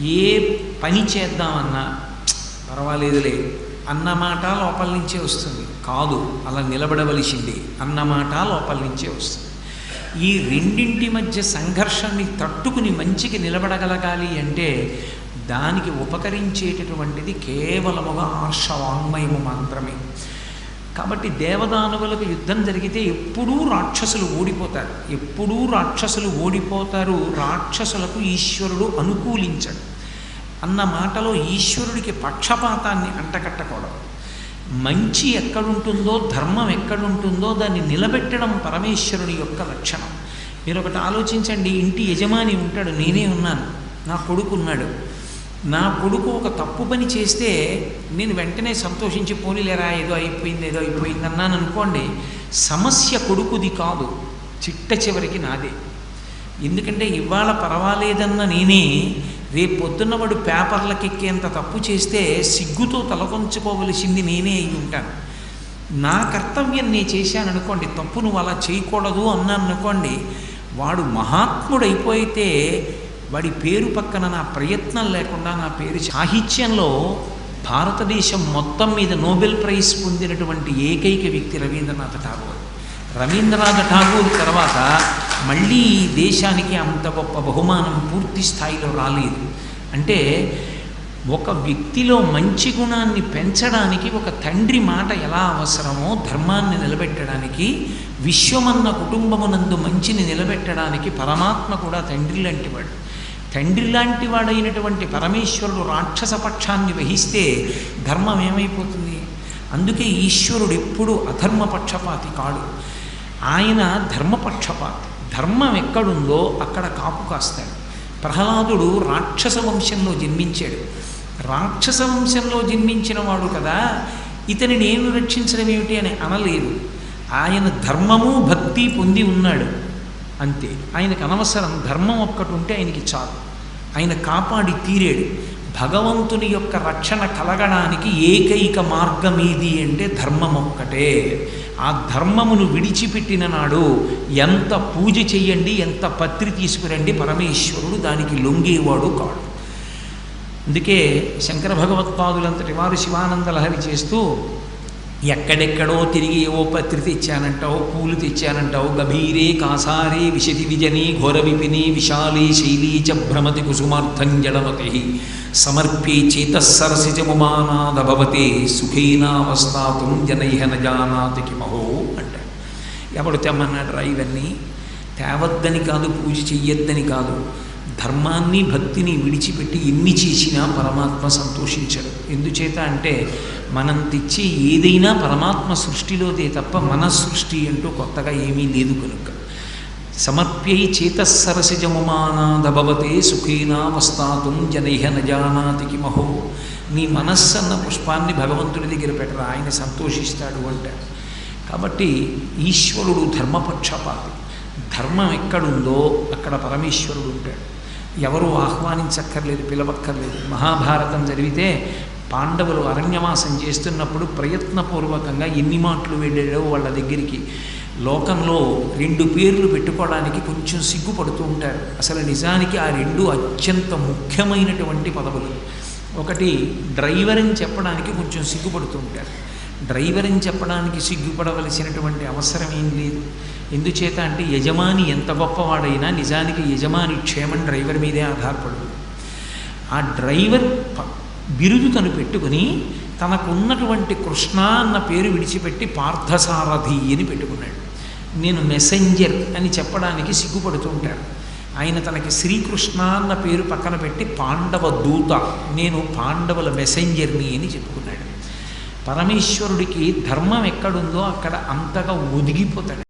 ఏ పని చేద్దామన్నా పర్వాలేదులే అన్నమాట లోపల నుంచే వస్తుంది. కాదు అలా నిలబడవలసిందే అన్నమాట లోపల నుంచే వస్తుంది. ఈ రెండింటి మధ్య సంఘర్షాన్ని తట్టుకుని మంచికి నిలబడగలగాలి అంటే దానికి ఉపకరించేటటువంటిది కేవలముగా ఆర్షవాంగ్మయము మాత్రమే. కాబట్టి దేవదానవులకు యుద్ధం జరిగితే ఎప్పుడూ రాక్షసులు ఓడిపోతారు. ఎప్పుడూ రాక్షసులు ఓడిపోతారు. రాక్షసులకు ఈశ్వరుడు అనుకూలించడు. అన్న మాటలో ఈశ్వరుడికి పక్షపాతాన్ని అంటకట్టకూడదు మంచి ఎక్కడుంటుందో ధర్మం ఎక్కడుంటుందో దాన్ని నిలబెట్టడం పరమేశ్వరుని యొక్క లక్షణం. మీరు ఒకటి ఆలోచించండి ఇంటి యజమాని ఉంటాడు నేనే ఉన్నాను నా కొడుకు ఉన్నాడు నా కొడుకు ఒక తప్పు పని చేస్తే నేను వెంటనే సంతోషించి పోనీలేరా ఏదో అయిపోయింది ఏదో అయిపోయింది అన్నాను అనుకోండి సమస్య కొడుకుది కాదు చిట్ట చివరికి నాదే. ఎందుకంటే ఇవాళ పర్వాలేదన్న నేనే రేపు పొద్దున్న వాడు పేపర్లకెక్కేంత తప్పు చేస్తే సిగ్గుతో తలకొంచుకోవలసింది నేనే అయి ఉంటాను. నా కర్తవ్యం నేను చేశాను అనుకోండి తప్పు నువ్వు అలా చేయకూడదు అన్నాను అనుకోండి వాడు మహాత్ముడైపోయితే వాడి పేరు పక్కన నా ప్రయత్నం లేకుండా నా పేరు సాహిత్యంలో భారతదేశం మొత్తం మీద నోబెల్ ప్రైజ్ పొందినటువంటి ఏకైక వ్యక్తి రవీంద్రనాథ్ ఠాగూర్. రవీంద్రనాథ్ ఠాగూర్ తర్వాత మళ్ళీ దేశానికి అంత గొప్ప బహుమానం పూర్తి స్థాయిలో రాలేదు. అంటే ఒక వ్యక్తిలో మంచి గుణాన్ని పెంచడానికి ఒక తండ్రి మాట ఎలా అవసరమో ధర్మాన్ని నిలబెట్టడానికి విశ్వమన్న కుటుంబమునందు మంచిని నిలబెట్టడానికి పరమాత్మ కూడా తండ్రి లాంటివాడు తండ్రి లాంటి వాడైనటువంటి పరమేశ్వరుడు రాక్షస పక్షాన్ని వహిస్తే ధర్మం ఏమైపోతుంది? అందుకే ఈశ్వరుడు ఎప్పుడూ అధర్మపక్షపాతి కాడు. ఆయన ధర్మపక్షపాతి. ధర్మం ఎక్కడుందో అక్కడ కాపు కాస్తాడు. ప్రహ్లాదుడు రాక్షస వంశంలో జన్మించాడు. రాక్షస వంశంలో జన్మించిన వాడు కదా ఇతని నేను రక్షించడం ఏమిటి అని అనలేదు. ఆయన ధర్మము భక్తి పొంది ఉన్నాడు. అంతే. ఆయనకు అనవసరం. ధర్మం ఒక్కటి ఉంటే ఆయనకి చాలు. ఆయన కాపాడి తీరాడు. భగవంతుని యొక్క రక్షణ కలగడానికి ఏకైక మార్గం ఏది అంటే ధర్మం ఒక్కటే. ఆ ధర్మమును విడిచిపెట్టిన నాడు ఎంత పూజ చెయ్యండి ఎంత పత్రి తీసుకురండి పరమేశ్వరుడు దానికి లొంగేవాడు కాడు. అందుకే శంకర భగవత్పాదులంతటి వారు శివానంద లహరి చేస్తూ ఎక్కడెక్కడో తిరిగి ఏవో పత్రి తెచ్చానంటావు పూలు తెచ్చానంటావు గభీరే కాసారే విశతి విజని ఘోర విపిని విశాలే శైలీ చ భ్రమతి కుసుమార్థం జడమతి సమర్ప్యే చేతస్సరసిజముమానాద భవతే సుఖేనావస్థాతుం జనైహ నజానాతి కిమహో అంటాడు ఎవడు తెమ్మన్నాడు రా ఇవన్నీ? తేవద్దని కాదు పూజ చెయ్యొద్దని కాదు. ధర్మాన్ని భక్తిని విడిచిపెట్టి ఎన్ని చేసినా పరమాత్మ సంతోషించడు. ఎందుచేత అంటే మనం తెచ్చే ఏదైనా పరమాత్మ సృష్టిలోదే తప్ప మన సృష్టి అంటూ కొత్తగా ఏమీ లేదు కనుక. సమర్ప్యై సుఖేనా సుఖేనావస్థాతుం జనైహ నజానాతి కిమహో నీ మనస్సన్న పుష్పాన్ని భగవంతుడి దగ్గర పెట్టరా ఆయన సంతోషిస్తాడు అంటాడు కాబట్టి ఈశ్వరుడు ధర్మపక్షపాతి. ధర్మం ఎక్కడుందో అక్కడ పరమేశ్వరుడు ఉంటాడు. ఎవరూ ఆహ్వానించక్కర్లేదు పిలవక్కర్లేదు. మహాభారతం జరిగితే పాండవులు అరణ్యవాసం చేస్తున్నప్పుడు ప్రయత్నపూర్వకంగా ఎన్ని మాటలు వెళ్ళాడో వాళ్ళ దగ్గరికి. లోకంలో రెండు పేర్లు పెట్టుకోవడానికి కొంచెం సిగ్గుపడుతూ ఉంటారు. అసలు నిజానికి ఆ రెండు అత్యంత ముఖ్యమైనటువంటి పదవులు. ఒకటి డ్రైవర్ అని చెప్పడానికి కొంచెం సిగ్గుపడుతూ ఉంటారు. డ్రైవర్ అని చెప్పడానికి సిగ్గుపడవలసినటువంటి అవసరం ఏం లేదు. ఎందుచేత అంటే యజమాని ఎంత గొప్పవాడైనా నిజానికి యజమాని క్షేమం డ్రైవర్ మీదే ఆధారపడదు. ఆ డ్రైవర్ ప- బిరుదు తను పెట్టుకుని తనకున్నటువంటి కృష్ణ అన్న పేరు విడిచిపెట్టి పార్థసారథి అని పెట్టుకున్నాడు. నేను మెసెంజర్ అని చెప్పడానికి సిగ్గుపడుతూ ఉంటాడు. ఆయన తనకి శ్రీకృష్ణ అన్న పేరు పక్కన పెట్టి పాండవ దూత నేను పాండవుల మెసెంజర్ని అని చెప్పుకున్నాడు. పరమేశ్వరుడికి ధర్మం ఎక్కడుందో అక్కడ అంతగా ఒదిగిపోతాడు.